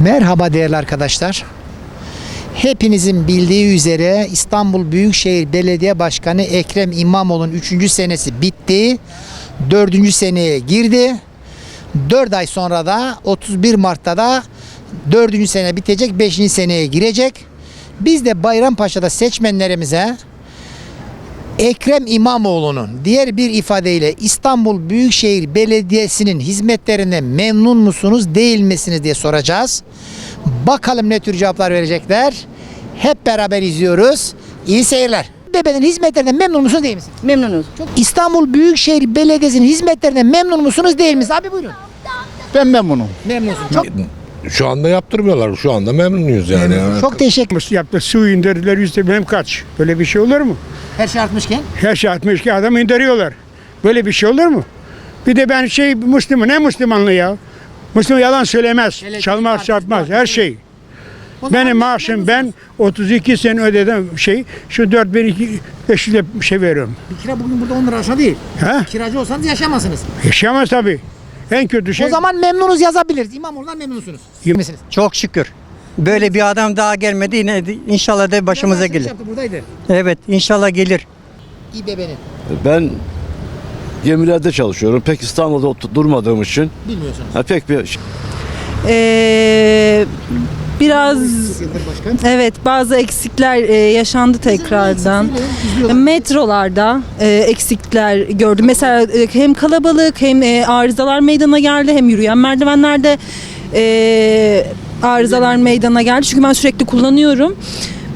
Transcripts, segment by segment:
Merhaba değerli arkadaşlar. Hepinizin bildiği üzere İstanbul Büyükşehir Belediye Başkanı Ekrem İmamoğlu'nun 3. senesi bitti. 4. seneye girdi. 4 ay sonra da 31 Mart'ta da 4. sene bitecek 5. seneye girecek. Biz de Bayrampaşa'da seçmenlerimize Ekrem İmamoğlu'nun diğer bir ifadeyle İstanbul Büyükşehir Belediyesi'nin hizmetlerine memnun musunuz değil misiniz diye soracağız. Bakalım ne tür cevaplar verecekler. Hep beraber izliyoruz. İyi seyirler. Bebe'nin hizmetlerinden memnun musunuz değil misiniz? Memnunuz. İstanbul Büyükşehir Belediyesi'nin hizmetlerinden memnun musunuz değil misiniz? Abi buyurun. Ben memnunum. Memnunsun. Çok, Şu anda yaptırmıyorlar. Şu anda memnunuyuz yani. Evet. çok teşekkür Yaptı, yaptı su indirdiler yüzde benim kaç. Böyle bir şey olur mu? Her şey artmışken. Her şey 62 adam indiriyorlar. Böyle bir şey olur mu? Bir de ben şey Müslüman ne Müslümanlığı ya? Müslüman yalan söylemez. Elektrik, çalmaz artist, çarpmaz artist. her şey. O zaman Benim memnun maaşım ben 32 sene ödedim şey şu 4500 lira şey veriyorum. Bir kira bugün burada 10 lira aşağı değil. Ha? Kiracı olsanız yaşamazsınız. Yaşayamaz tabii. En kötü şey O zaman memnunuz yazabiliriz. İmamoğlu'ndan memnunsunuz. Misiniz? Çok şükür. Böyle bir adam daha gelmedi yine de inşallah da başımıza gelir. yaptı, Buradaydı. Evet inşallah gelir. İBB'nin. Ben gemilerde çalışıyorum. Pek İstanbul'da durmadığım için Bilmiyorsunuz. ha, pek bir Ee, biraz evet bazı eksikler e, yaşandı tekrardan. Metrolarda e, eksikler gördüm. Mesela e, hem kalabalık hem e, arızalar meydana geldi hem yürüyen merdivenlerde e, arızalar meydana geldi. Çünkü ben sürekli kullanıyorum.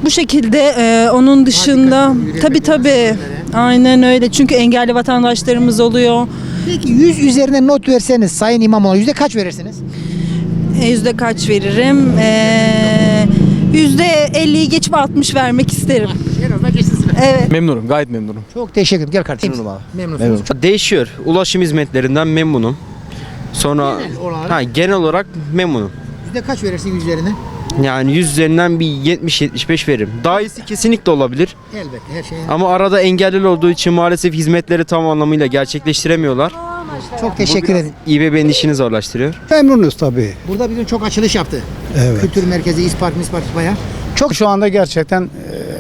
Bu şekilde e, onun dışında tabi tabi aynen öyle. Çünkü engelli vatandaşlarımız oluyor. Peki 100 üzerine not verseniz Sayın İmamoğlu yüzde kaç verirsiniz? E, Yüzde kaç veririm? E, Yüzde 50'yi geçip 60 vermek isterim. En azından geçsin sıra. Evet. Memnunum, gayet memnunum. Çok teşekkür ederim. Gel kardeşim. Memnunum abi. Memnunsunuz. Çok Değişiyor. Ulaşım hizmetlerinden memnunum. Sonra Genel olarak- ha, genel olarak memnunum. yüzde kaç verirsin 100 üzerine? Yani 100 üzerinden bir 70-75 veririm. Daha iyisi kesinlikle olabilir. Elbette her şey. Ama arada engelli olduğu için maalesef hizmetleri tam anlamıyla gerçekleştiremiyorlar. Çok teşekkür ederim. İBB'nin işini zorlaştırıyor. Memnunuz tabii. Burada bizim çok açılış yaptı. Evet. Kültür merkezi, İspark, Mispark bayağı. Çok şu anda gerçekten e,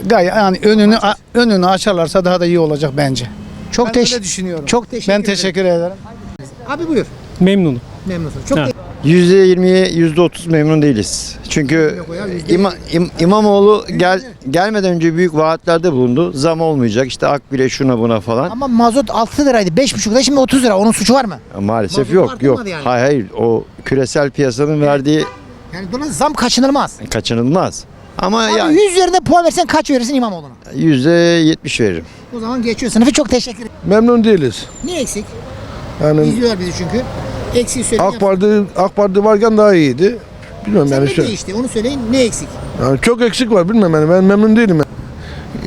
gayet yani önünü a- önünü açarlarsa daha da iyi olacak bence. Çok Ben teşekkür öyle düşünüyorum. Çok teşekkür Ben ederim. teşekkür ederim. Abi buyur. Memnunum. Memnunsun. Çok Ha. te- %20'ye %30 memnun değiliz. Çünkü İma- İm- İmamoğlu gel gelmeden önce büyük vaatlerde bulundu. Zam olmayacak. İşte Akbil'e şuna buna falan. Ama mazot 6 liraydı. 5,5 lira şimdi 30 lira. Onun suçu var mı? Maalesef Mazot yok artmadı yok. yani. Hayır hayır o küresel piyasanın verdiği Yani dolayısıyla zam kaçınılmaz. kaçınılmaz. Ama Abi ya 100 üzerinde puan versen kaç verirsin İmamoğlu'na? %70 veririm. O zaman geçiyor sınıfı. Çok teşekkür ederim. Memnun değiliz. Niye eksik? Yani İzliyorlar bizi çünkü. Eksik söyleyin. AK Parti AK Parti varken daha iyiydi. Bilmiyorum Sen yani, ne şu, değişti? Onu söyleyin. Ne eksik? yani çok eksik var bilmiyorum yani ben memnun değilim.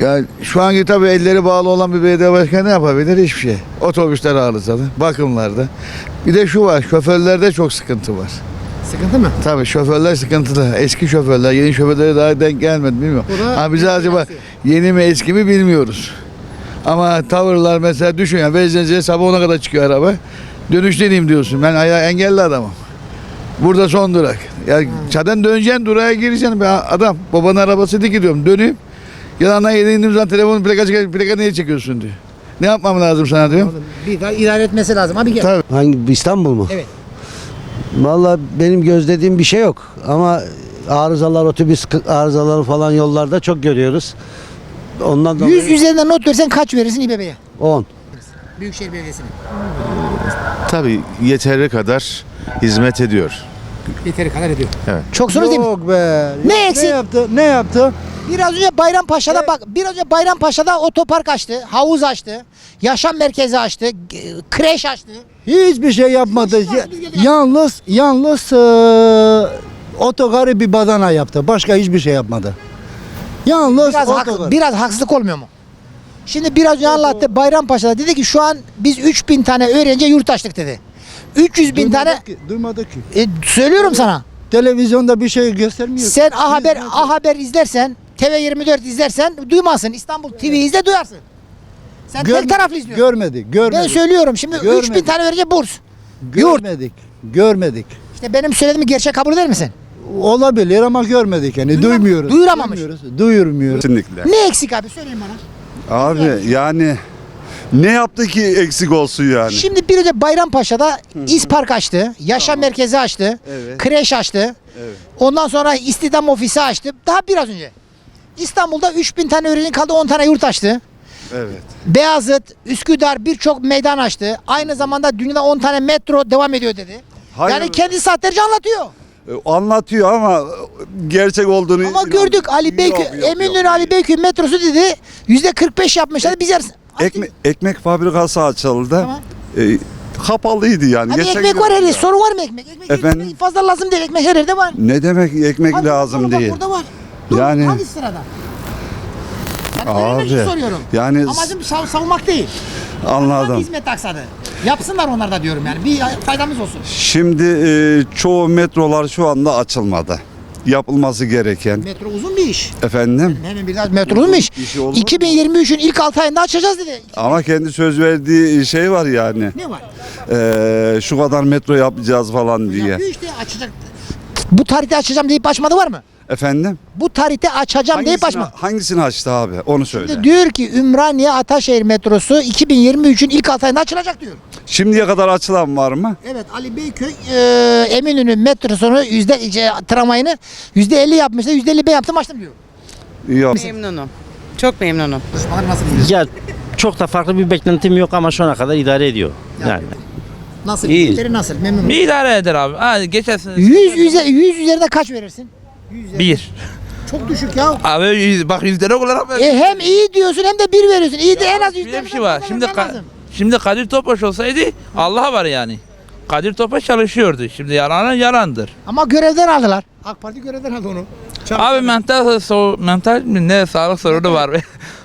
Yani şu anki tabii elleri bağlı olan bir belediye başkanı ne yapabilir? Hiçbir şey. Otobüsler arızalı, bakımlarda. Bir de şu var, şoförlerde çok sıkıntı var. Sıkıntı mı? Tabii şoförler sıkıntılı. Eski şoförler, yeni şoförlere daha denk gelmedi bilmiyorum. Ha bir acaba yeni mi eski mi bilmiyoruz. Ama tavırlar mesela düşün ya Veznezi'ye sabah ona kadar çıkıyor araba. Dönüşteneyim diyorsun. Ben ayağı engelli adamım. Burada son durak. Ya zaten döneceksin durağa gireceksin. Ben adam babanın arabası dik gidiyorum. Döneyim. Yalandan yere indiğim zaman telefonun plaka, plaka niye çekiyorsun diyor. Ne yapmam lazım sana diyorum. Oğlum, Bir daha idare etmesi lazım. Abi gel. Tabii. Hangi İstanbul mu? Evet. Vallahi benim gözlediğim bir şey yok ama arızalar otobüs arızaları falan yollarda çok görüyoruz. Ondan 100 dolayı üzerinden not versen kaç verirsin İBB'ye? 10. Büyükşehir Belediyesi'ne. Tabii yeteri kadar hizmet ediyor. Yeteri kadar ediyor. Evet. Çoksunuz değil mi? Yok be. Ne eksik? yaptı? Ne yaptı? Biraz önce Bayrampaşa'da bak, biraz önce Bayrampaşa'da otopark açtı, havuz açtı, yaşam merkezi açtı, g- kreş açtı. Hiçbir şey yapmadı. Hiç var, biz geldik. Yalnız yalnız eee, otogarı bir badana yaptı. Başka hiçbir şey yapmadı. Yalnız Biraz, hak- otogar. biraz haksızlık olmuyor mu? Şimdi biraz önce anlattı Bayrampaşa'da dedi ki şu an biz 3000 tane öğrenci yurt açtık dedi. 300 bin tane Duymadık ki, duymadık ki. e, söylüyorum sana. Televizyonda bir şey göstermiyor. Sen A Haber A Haber izlersen, TV24 izlersen duymazsın. İstanbul TV izle duyarsın. Sen tek taraflı izliyorsun. Görmedik, görmedik. ben söylüyorum şimdi Görmedik. 3000 tane öğrenci burs. Yurt. Görmedik, görmedik. İşte benim söylediğimi gerçek kabul eder misin? Olabilir ama görmedik yani. Duymuyoruz. Duyuramamış. Duymuyoruz. Duyurmuyoruz. Kesinlikle. Ne eksik abi söyleyin bana. Abi yani ne yaptı ki eksik olsun yani? Şimdi bir önce Bayrampaşa'da İspark açtı, yaşam merkezi açtı, Evet. kreş açtı. Evet. Ondan sonra istihdam ofisi açtı. Daha biraz önce. İstanbul'da 3000 tane öğrenci kaldı 10 tane yurt açtı. Evet. Beyazıt, Üsküdar birçok meydan açtı. Aynı zamanda dünyada 10 tane metro devam ediyor dedi. Hayır. Yani kendi saatlerce anlatıyor. E, Anlatıyor ama gerçek olduğunu Ama gördük Ali yok, Eminönü. Ali Beyköy metrosu dedi. %45 yapmışlar. Biz yarısı. Ekme- ekmek fabrikası açıldı. Tamam. E, kapalıydı yani. Geçen ekmek gün- var her yerde. Sorun var mı ekmek? Ekmek, Efendim? ekmek fazla lazım değil. Ekmek her yerde var. Ne demek ekmek Hadi lazım bakalım, bak değil. Burada var. Dur, Yani- Hadi sırada. Öğrenmek için Abi, soruyorum. yani Amacım sav- savunmak değil. Anladım. Hizmet aksadı. Yapsınlar onlar da diyorum yani. Bir faydamız olsun. Şimdi e, çoğu metrolar şu anda açılmadı. Yapılması gereken. Metro uzun bir iş. Efendim? Hemen biraz metro uzun bir iş. İşi olur mu? 2023'ün ilk 6 ayında açacağız dedi. Ama kendi söz verdiği şey var yani. Ne var? E, şu kadar metro yapacağız falan diye. Yapıyor işte açacak. Bu tarihte açacağım deyip açmadı var mı? Efendim? Bu tarihte açacağım deyip Hangisini, açmadı. hangisini açtı abi? Onu söyle. Şimdi diyor ki Ümraniye Ataşehir metrosu 2023'ün ilk 6 ayında açılacak diyor. Şimdiye kadar açılan var mı? Evet Ali Beyköy e, Eminönü metrosunu yüzde e, tramvayını yüzde 50 yapmıştı. Yüzde 50 ben yaptım açtım diyor. Yok. Memnunum. Çok memnunum. Ya çok da farklı bir beklentim yok ama şu ana kadar idare ediyor. Yani. Nasıl? İyi. Nasıl? Memnun musun? İdare eder abi. Hadi geçen sene. 100 yüze, 100 üzerinde kaç verirsin? Bir. Çok düşük ya. Abi yüz, bak yüzlere olarak ben. E hem iyi diyorsun hem de bir veriyorsun. İyi de en az yüzde de bir şey var. Şimdi Ka- şimdi Kadir Topbaş olsaydı Allah var yani. Kadir Topbaş çalışıyordu. Şimdi yalanı yalandır. Ama görevden aldılar. AK Parti görevden aldı onu. Abi mental so mental ne sağlık sorunu var.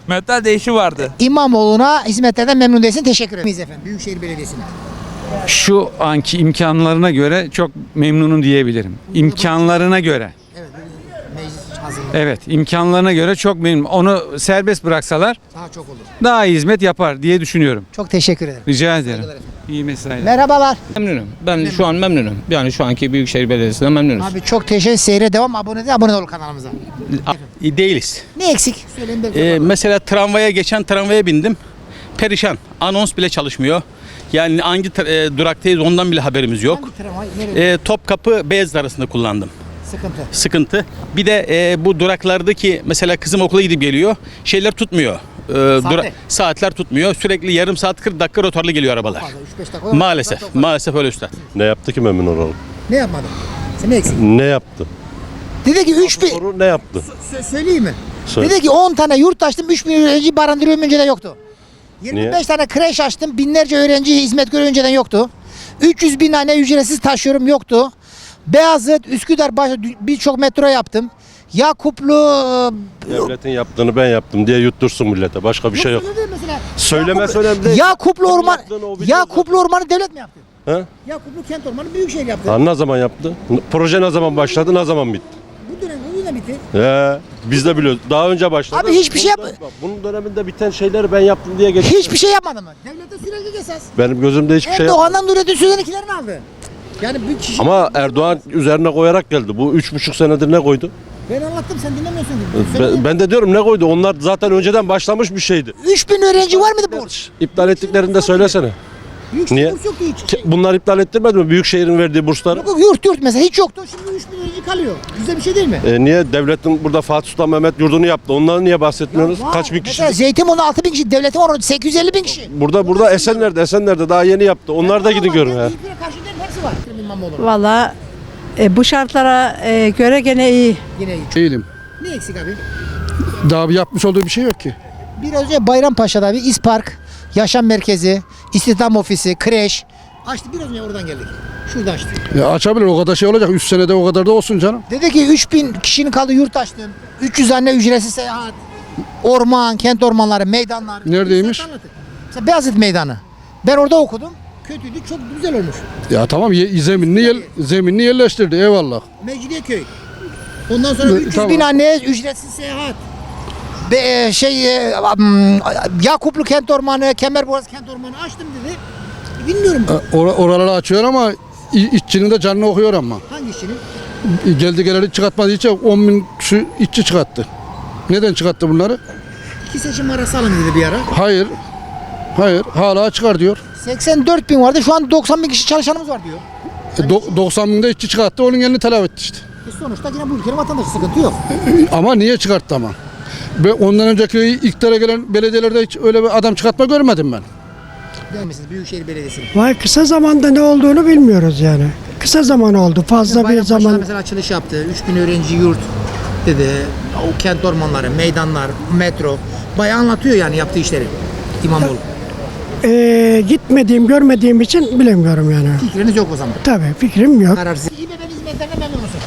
mental değişi vardı. İmamoğlu'na hizmetlerden memnun değilsin. Teşekkür ederim. efendim. Büyükşehir Belediyesi'ne. Şu anki imkanlarına göre çok memnunum diyebilirim. İmkanlarına göre. Meclis hazır. Evet, imkanlarına göre çok memnunum. Onu serbest bıraksalar Daha çok olur. daha iyi hizmet yapar diye düşünüyorum. Çok teşekkür ederim. Rica ederim. İyi mesailer. Merhabalar. Memnunum. Ben şu an memnunum. Yani şu anki Büyükşehir Belediyesi'nden memnunuz. Abi çok teşekkür Seyre devam. Abone de abone ol kanalımıza. Değiliz. Ne eksik? Söyleyin de. Ee, mesela tramvaya geçen tramvaya bindim. Perişan. Anons bile çalışmıyor. Yani hangi tra- e, duraktayız ondan bile haberimiz yok. Hangi tramvay? Nereye? E, Topkapı Beyazıt arasında kullandım. Sıkıntı. Sıkıntı. Bir de e, bu duraklardaki mesela kızım okula gidip geliyor. Şeyler tutmuyor. E, dura- saatler tutmuyor. Sürekli yarım saat 40 dakika rotorlu geliyor arabalar. Fazla, 3-5 dakika. Maalesef. Çok fazla. Maalesef öyle üstad. Ne yaptı ki memnun olalım? Ne yapmadın? Sen ne eksik? Ne yaptı? Dedi ki 3 bin... Soru ne yaptı? Sö- söyleyeyim mi? Söyle. Dedi ki 10 tane yurt açtım 3 bin öğrenci barındırıyorum önceden yoktu. 25 Niye? tane kreş açtım binlerce öğrenci hizmet görüyor önceden yoktu. 300 bin tane ücretsiz taşıyorum yoktu. Beyazıt, Üsküdar baş- birçok metro yaptım. Yakuplu Devletin yaptığını ben yaptım diye yuttursun millete. Başka bir şey yok. Mesela. Söylemesi önemli değil. Yakuplu Orman yaptığını o biliyor Yakuplu Ormanı devlet mi yaptı? He? Yakuplu Kent Ormanı Büyükşehir yaptı. Ha, ne zaman yaptı? Proje ne zaman başladı, ne zaman bitti? Bu dönem bu dönem bitti. He, biz de biliyoruz. Daha önce başladı. Abi hiçbir şey yap- bak, Bunun döneminde biten şeyleri ben yaptım diye geçti. Hiçbir şey yapmadı mı? Devlete sürekli esas. Benim gözümde hiçbir şey yok. Erdoğan'dan Nurettin Sözen'ikilerini aldı. Yani bir kişi... Ama Erdoğan üzerine koyarak geldi. Bu üç buçuk senedir ne koydu? Ben anlattım sen dinlemiyorsun. gibi. Ben, ben de diyorum ne koydu? Onlar zaten önceden başlamış bir şeydi. 3000 öğrenci var mıydı borç? İptal ettiklerini de söylesene. Büyükşehir Niye? burs yoktu hiç. Ki- Bunlar iptal ettirmedi mi? Büyükşehir'in verdiği bursları. Yok yok yurt yurt mesela hiç yoktu. Şimdi 3000 öğrenci kalıyor. Güzel bir şey değil mi? E niye? Devletin burada Fatih Sultan Mehmet yurdunu yaptı. Onları niye bahsetmiyorsunuz? Var. Kaç bin kişi? Mesela Zeytinburnu 6000 kişi, devletin var 850 bin kişi. Burada burada Esenler'de Esenler'de daha yeni yaptı. Onlar da gidin görün. İyiliklere karşı hepsi var. İmamoğlu. Valla bu şartlara göre gene iyi. Yine iyi. Değilim. Ne eksik abi? Daha bir yapmış olduğu bir şey yok ki. Biraz önce Bayrampaşa'da bir İspark, yaşam merkezi, istihdam ofisi, kreş. Açtı biraz önce oradan geldik. Şurada açtı. Ya açabilir o kadar şey olacak. 3 senede o kadar da olsun canım. Dedi ki 3000 kişinin kaldığı yurt açtım. 300 tane ücretsiz seyahat. Orman, kent ormanları, meydanlar. Neredeymiş? Mesela Beyazıt Meydanı. Ben orada okudum. Kötüydü, çok güzel olmuş. Ya tamam ye, zeminini, yer, zeminini yerleştirdi eyvallah. Mecidiyeköy. Ondan sonra Ne- 300 tamam. bin anneye ücretsiz seyahat. Be, e, şey e, Yakuplu Kent Ormanı, Kemerboğaz Kent Ormanı açtım dedi. Bilmiyorum E, Or- oraları açıyor ama işçinin de canını okuyor ama. hangi işini. Geldi geleli çıkartmadığı için 10 bin kişi işçi çıkarttı. Neden çıkarttı bunları? İki seçim arası alın dedi bir ara. Hayır. Hayır. Hala çıkar diyor. 84 bin vardı. Şu an 90 bin kişi çalışanımız var diyor. E, do- 90 binde işçi çıkarttı. Onun yerini telafi etti işte. E sonuçta yine bu ülkenin vatandaşı sıkıntı yok. Ama niye çıkarttı ama? Ve ondan önceki iktidara gelen belediyelerde hiç öyle bir adam çıkartma görmedim ben. Değil misiniz Büyükşehir Belediyesi'ne? Vay kısa zamanda ne olduğunu bilmiyoruz yani. Kısa zaman oldu. Fazla bir Bayrampaşa'da zaman. mesela açılış yaptı. 3000 öğrenci yurt dedi. O kent ormanları, meydanlar, metro. Bayağı anlatıyor yani yaptığı işleri. İmamoğlu. Ee, gitmediğim, görmediğim için bilemiyorum yani. Fikriniz yok o zaman. Tabii fikrim yok. Kararsız. İBB'nin hizmetlerinden memnun musun?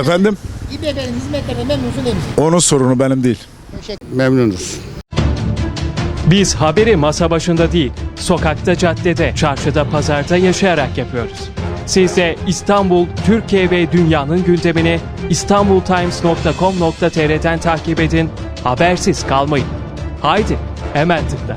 Efendim? İBB'nin hizmetlerinden memnun musun değil misin? Onun sorunu benim değil. Memnunuz. Biz haberi masa başında değil, sokakta, caddede, çarşıda, pazarda yaşayarak yapıyoruz. Siz de İstanbul, Türkiye ve dünyanın gündemini istanbultimes.com.tr'den takip edin, habersiz kalmayın. Haydi, hemen tıkla.